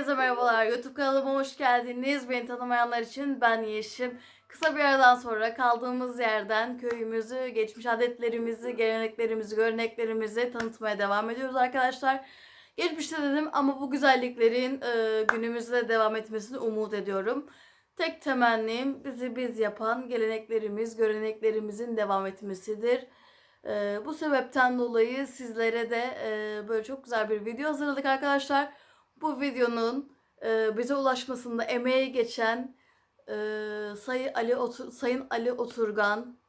Herkese merhabalar. YouTube kanalıma hoş geldiniz. Beni tanımayanlar için ben Yeşim. Kısa bir aradan sonra kaldığımız yerden köyümüzü, geçmiş adetlerimizi, geleneklerimizi, göreneklerimizi tanıtmaya devam ediyoruz arkadaşlar. Geçmişte dedim ama bu güzelliklerin e, günümüzde devam etmesini umut ediyorum. Tek temennim bizi biz yapan geleneklerimiz, göreneklerimizin devam etmesidir. E, bu sebepten dolayı sizlere de e, böyle çok güzel bir video hazırladık arkadaşlar. Bu videonun e, bize ulaşmasında emeği geçen e, Sayı Ali Otur, Sayın Ali Oturgan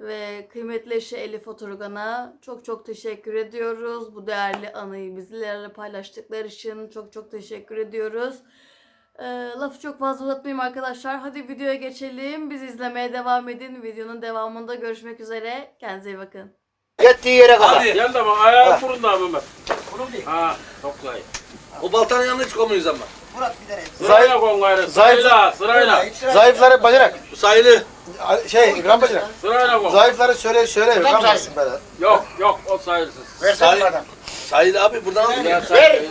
ve kıymetli eşi Elif Oturgan'a çok çok teşekkür ediyoruz. Bu değerli anıyı bizlerle paylaştıkları için çok çok teşekkür ediyoruz. E, lafı çok fazla uzatmayayım arkadaşlar. Hadi videoya geçelim. Biz izlemeye devam edin. Videonun devamında görüşmek üzere. Kendinize iyi bakın. Gittiği yere kadar. Hadi gel de bak ayağın kurun da Mehmet. Ha çok zayıf. O baltanın yanına hiç koymayız ama. Sırayla kon gayrı. Sırayla sırayla. Zayıfları bacanak. Sayılı. Şey, gram bacanak. Sırayla kon. Zayıfları söyle söyle. Gram baksın böyle. Yok yok o sayısız. Sayı, sayılı abi buradan al. Ya say-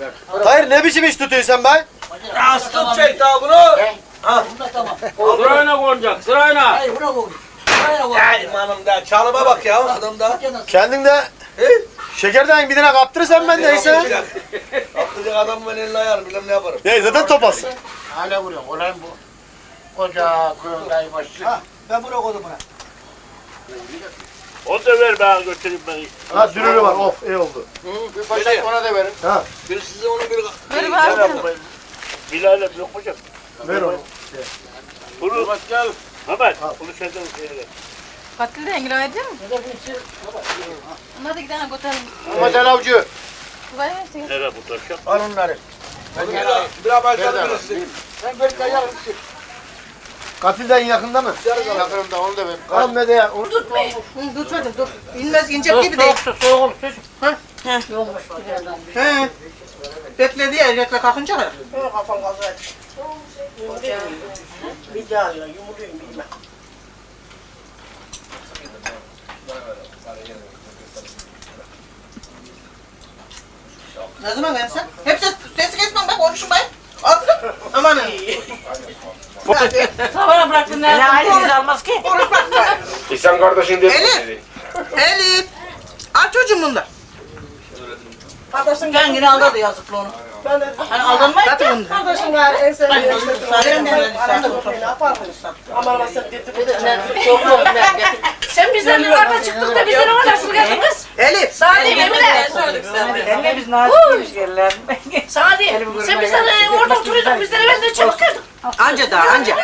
Ver. Hayır ne biçim iş tutuyorsun ben? Astım çek daha bunu. Ha. Sırayla konacak sırayla. Ya imanım da çalıma bak ya adam da. Kendin de He? Şekerden bir tane kaptırırsan ben neyse. Atlayacak adam ben elini ayarım bilmem ne yaparım. Ne zaten topasın. Hala vuruyor. Olan bu. Koca kuyumdayı başı. Ha. Ben buraya koydum buna. O da ver ben götüreyim ben. Ha dürürü var of iyi oldu. Bir başak ona da verin. Ha Bir size onu bir... Bilal'e yok hocam. ver onu. Bunu bak gel. Mehmet bunu şeyden Katil de engel edin mi? Hadi gidelim götürelim. Ramazan avcı. Kolay gelsin. Nereye bu taşak? Al onları. Bir bir başladı Nerede bir size. Ben böyle kayarım. Katilden yakında mı? Yakınımda onu da verin. Tamam ne de ya. Onu- Tutmadım dur. İnmez inecek gibi değil. Soğuk sus. He. Bekledi ya bekle kalkınca kadar. Kafam gazı Bir daha ya yumurtayım bilmem. Ne zaman gelsin? Hep ses, sesi kesmem ben konuşun ben. Alsın. Aman. Sabana bıraktın ne? Aile almaz ki. Konuş bak. İhsan kardeşin Elif. Elif. Aç çocuğum bunda. Kardeşin kendini aldadı yazıklı onu. Ben de. Hani aldanmayın ki. Kardeşim var en sevdiğim. Sarıyorum ben. Ne yapardın? Ama nasıl Sen bizden yukarıda çıktık da bizden ama nasıl geldin kız? Elif. Salih Emine. Emme biz nazikmiş yerler. Salih sen bizden orada oturuyordun bizden evvel de çabuk geldin. Anca daha anca.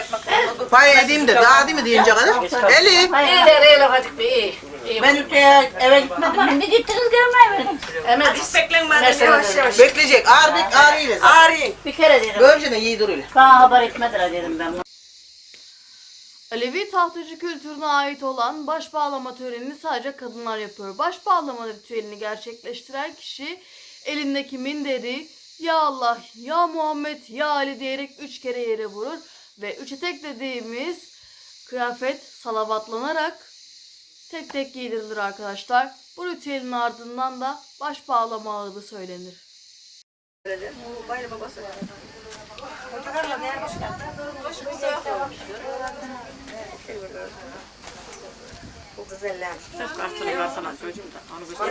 Pay edeyim de daha değil mi deyince kadar. Elif. De hadi be iyi. İyi. Ben e, eve gitmedim. Ben de gittiniz görmeyin. Hemen biz beklenmedi. Yavaş yavaş. Bekleyecek. Ağır bek ağır ile. Ağır Bir kere dedim. Böylece de iyi duruyor. Bana haber etmediler dedim ben. Alevi tahtacı kültürüne ait olan baş bağlama törenini sadece kadınlar yapıyor. Baş bağlama ritüelini gerçekleştiren kişi elindeki minderi ya Allah, ya Muhammed, ya Ali diyerek üç kere yere vurur ve üç etek dediğimiz kıyafet salavatlanarak tek tek giydirilir arkadaşlar. Bu ritüelin ardından da baş bağlama adı söylenir.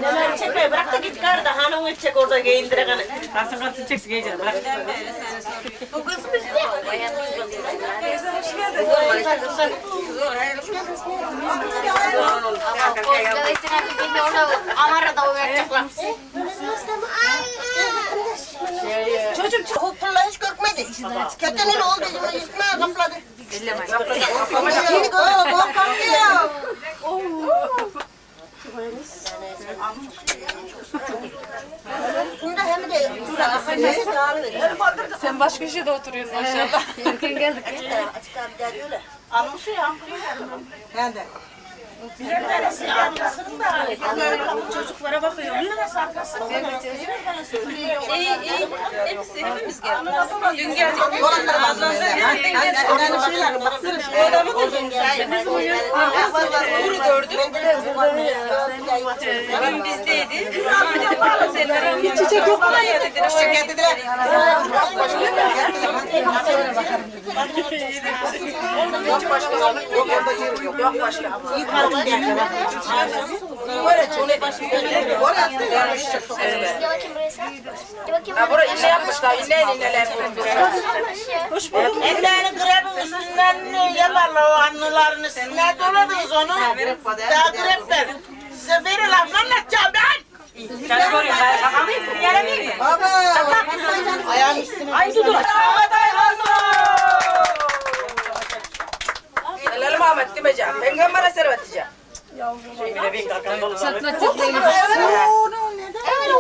Neler çekmeyi bırak da git kar da hanımı çek orada giyindirek. Kalsın kalsın çeksin giyeceğim. Bırak. Bu kız bizde. Çocuk fırla hiç görmedi. Kötünün oldu hem de Sen başka şurada oturuyorsun aşağıda. açık abi der öyle. হ্যাঁ দেখ। Anımsı ya. Ben de. Çocuklara bakıyor. Onlara sarkasın. İyi iyi. Hepsi hepimiz geldik. Dün geldik. Bunu gördüm. Dün bizdeydi. Çiçek yok mu ya dediler. Çiçek getirdiler. Ha buraya inne yapmışlar. İnne inneler. Ellerini grebin üstünden yaparlar o anıların üstüne doladınız onu. Daha grepler. Size verin laf anlatacağım ben. Sen görüyorsun. Ben şakalıyım. Yaramıyor. Baba. Ayağım üstüne. Ay dur dur. Helal Muhammed demeyeceğim. Peygamber'e servet edeceğim. Şey bile bin kalkan dolu.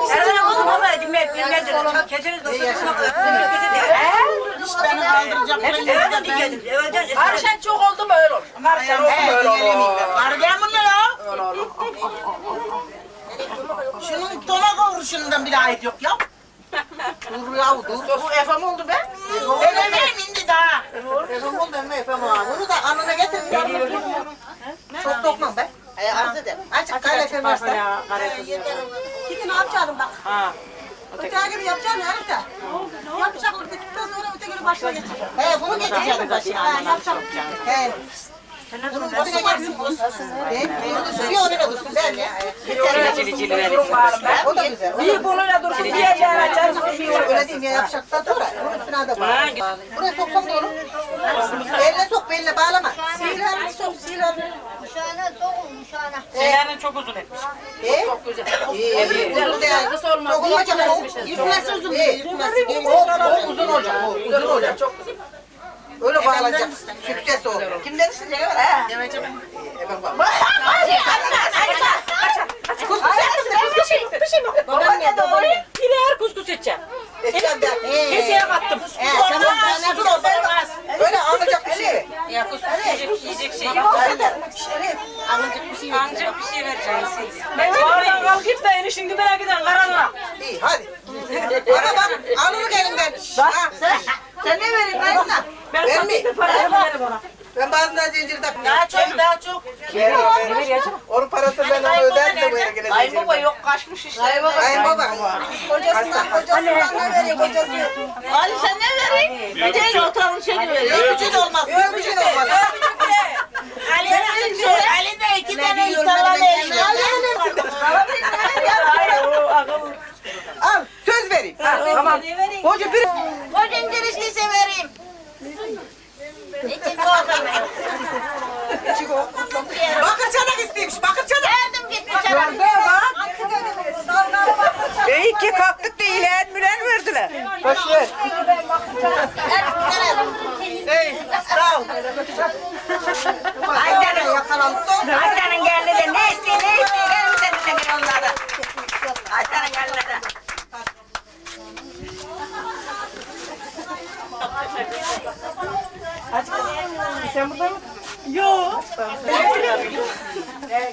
Nereden oğlum baba dinle dinle dinle. Keçiniz nasıl? Ben kaldıracağım. Evden dinledim. Evden. Akşam çok oldu mu öyle olur. Akşam oldu mu öyle olur. Gardiyan mı ne ya? Şunun tona kavuruşundan bile ait yok ya. Dur ya dur. Bu efem oldu be. Ben evim indi daha. Efem oldu emme efem ağa. Bunu da anına getirin. Çok sokmam be. E, arz ederim. Açık kare efem varsa. Şimdi ne yapacaksın bak. Ha. Öteki gibi yapacaksın herif de. Yapacaklık bittikten sonra ötekini başına geçeceksin. He bunu geçeceksin başına. He yapacaklık. He. Bir onuyla dursun. Ben ya. O da güzel. Bir bununla dursun diyeceğim. Açarız bunu bir Öyle değil ya yapacaktan sonra. Bunun üstüne de bağlı. Buraya soksam sok, beline bağlama. Sihirlerini sok, sihirlerini. Şeylerini çok uzun etmiş. Çok güzel. Çok olacak. Yürümesi uzun o uzun olacak. Uzun olacak. Çok güzel. Öyle bağlanacak. Sükses o. Kim demişsin ne var ha? Demeyeceğim. Evet bak. Baban ne? Baban ne? İler kuskus edeceğim. Eşyan der. Keseye kattım. Tamam ben ne bileyim. Öyle alacak bir şey. Ya kuskus yiyecek, yiyecek şey. Alacak bir şey yok. Ancak bir şey vereceğim. Ben oradan kalkıp da enişin gidene giden karanlığa. İyi hadi. Bana bak alır elimden. Ha, sen, sen ne vereyim ben sana? Ben Ben satayım mi? bir para verim ona. Ben bazen zincir takmıyorum. Daha çok daha çok. Ver, ver, ver. Onun parası ben ona öderim de bu yere geleceğim. Kayınbaba yok kaçmış işte. Kayınbaba. Kocasından kocasından ne veriyor kocası? Ali sen ne vereyim? Bir de oturun şey veriyor. Öpücü de olmaz. Öpücü de olmaz. Ali de Ali de iki tane İtalyan eşya. Al söz vereyim. Tamam. Koca bir... Kocam girişliyse vereyim. İçin Bakır çanak istemiş. Bakır çanak. Verdim gitti canım. İyi ki kalktık da ilen mülen verdiler. Boş ver. Ey sağ ol. Aydan'ın yakalandı. Aydan'ın geldi de ne istiyor ne istiyor. Elimizden de bir onları. Aydan'ın geldi de.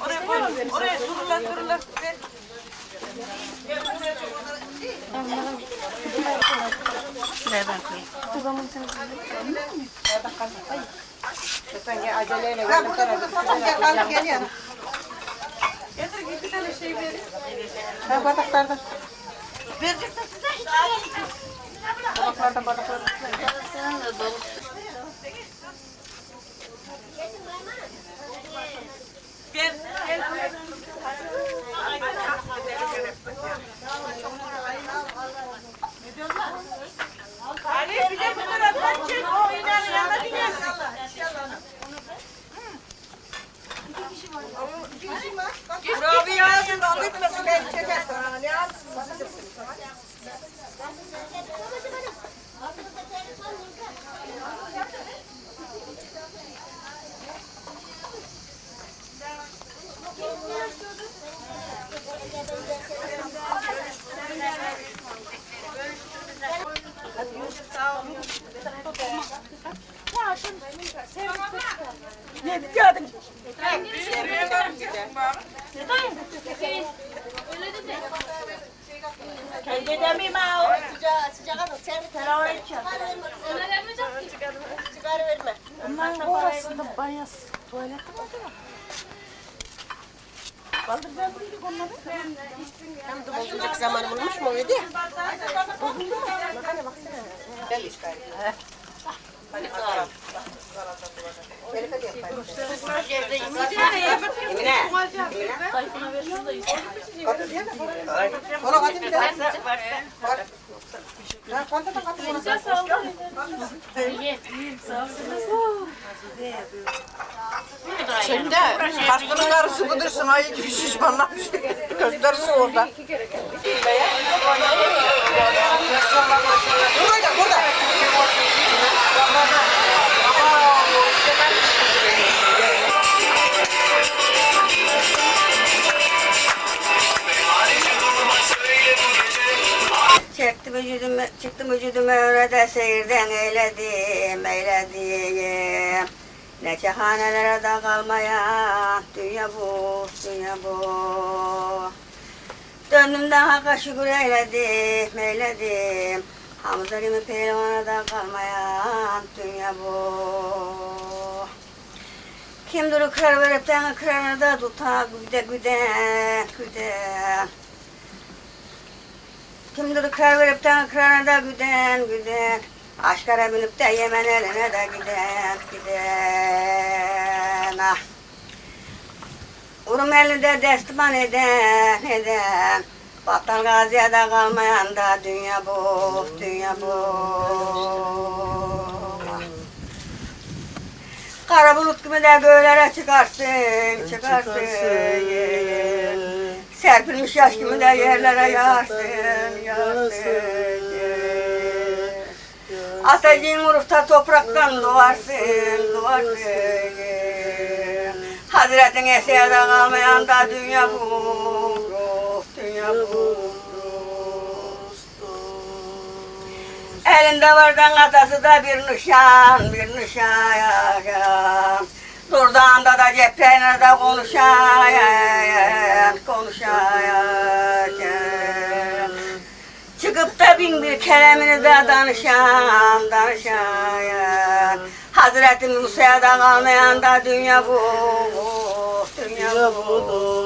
Oraya koy. Oraya dururlar dururlar. Sen gel aceleyle geldim sana. Gel kalk gel yana. Getir git bir tane şey verin. Ha bardaklardan. Vereceksin size. Bardaklardan bardaklardan. Gel. Gel. Ali bir de bu taraftan çek. O kişi var. Ama bir kişi var. Bak kurabiye yazın da anlatmasın. Ben çeker sana. Ne yazsın? Thank you. Ne diyordun? Kendi demeyeyim ha. Sıcağı sıcağı da sen bir tane içiyorsun. Sigara verme. Onların orasında bayas. Tuvaleti mi acaba? Kaldır ben bildik onları. Tam da bozulacak zamanı bulmuş mu öyle? Şimdi kaşların karısı budursun ayı gibi şişmanlamış. Gösterisi orada. Burada burada. Çektim vücudumu, çıktım vücudumu öyle seyirden eyledim, eyledim. Ne çahanelere de kalmaya, dünya bu, dünya bu. Döndüm daha Hakk'a şükür eyledim, eyledim. Hamza gibi pehlivana da kalmaya, dünya bu. Kim durur kırar verip de kırarını da tutar, güde güde, güde. Kimdir kar verip de kırana da güden güden Aşkara binip de Yemen eline de giden giden ah. Urum elinde destiman eden eden Battal gaziye de kalmayan da dünya bu dünya bu. Kara bulut gibi de göğlere çıkarsın çıkarsın Serpilmiş yaş gibi de yerlere yağarsın, yağarsın. Atacığın urufta topraktan doğarsın, doğarsın. Hazretin eserde kalmayan da dünya bu, dünya bu. Elinde vardan atası da bir nişan, bir nişan. Durdağında da ceplerine de konuşayan, konuşayan. Çıkıp da bin bir kelamını da danışan, danışayan. Hazreti Musa'ya da kalmayan da dünya bu, dünya bu.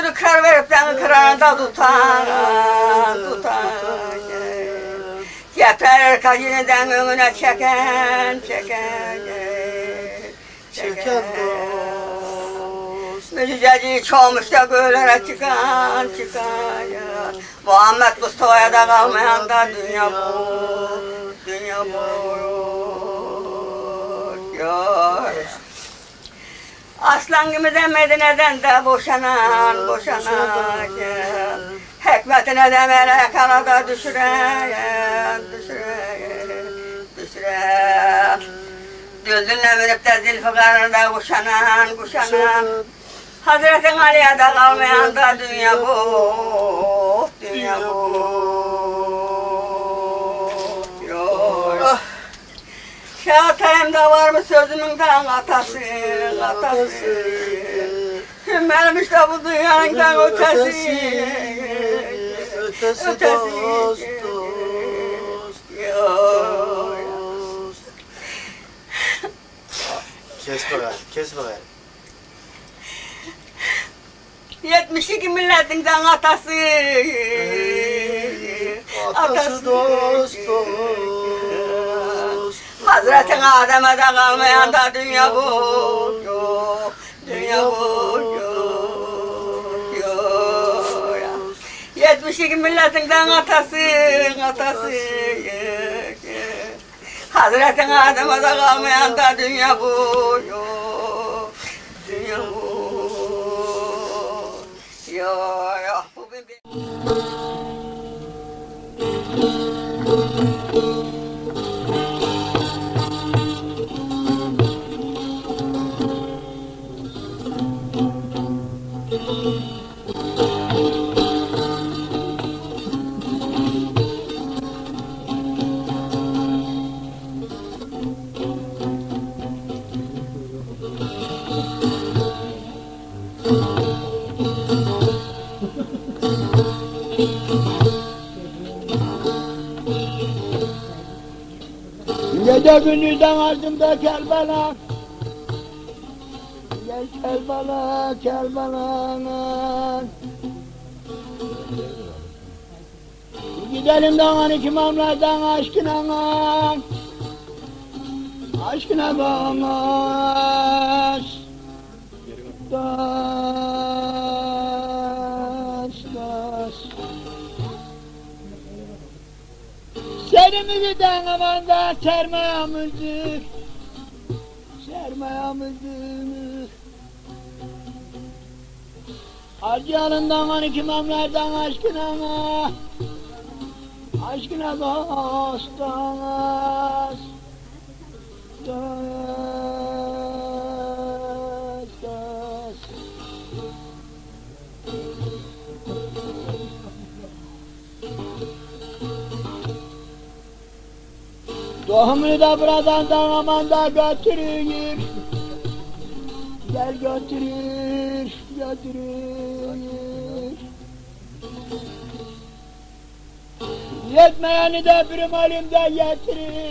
Kimdir kar verip beni kırağında tutan, tutan. Yeter kaciniden önüne çeken, çeken, çeken dost. Müjdeci çoğmuş da göğlere çıkan, çıkan. Muhammed Mustafa'ya da kalmayan da dünya bu, dünya bu. Yok. Aslan gibi de Medine'den de boşanan, boşanan. Hikmetine de melek arada düşüren, düşüren, düşüren. Düldülüne verip de zilfikarında kuşanan, kuşanan. Hazretin Ali'ye de kalmayan da dünya bu, dünya bu. Şahaterimde var mı sözümünden atası, atası. Benim işte bu dünyanın ötesi. Ötesi dost, dost, Yok. dost. Kes bakayım, kes bakayım. 72 milletinden atası. Atası dost, dost. Hazretin Adem'e de kalmayan da dünya bu. Yok, dünya bu. Yok, yok. 72 milletinden atası, atası. Hazretin Adem'e de kalmayan da dünya bu. Yok, dünya bu. Yok, yok. Bu bir- Gece gündüzden ardımda kel bana Gel kel bana Gidelim dağın ikimamlardan aşkına Aşkına bağımaz Dost, Serimizi amanda sermayamızı Sermayamızı Harcayanından hani kimamlardan aşkına Aşkına dost dost Tohumunu da buradan da aman da götürür Gel götürür, götürür Yetmeyeni de bir elimde getirir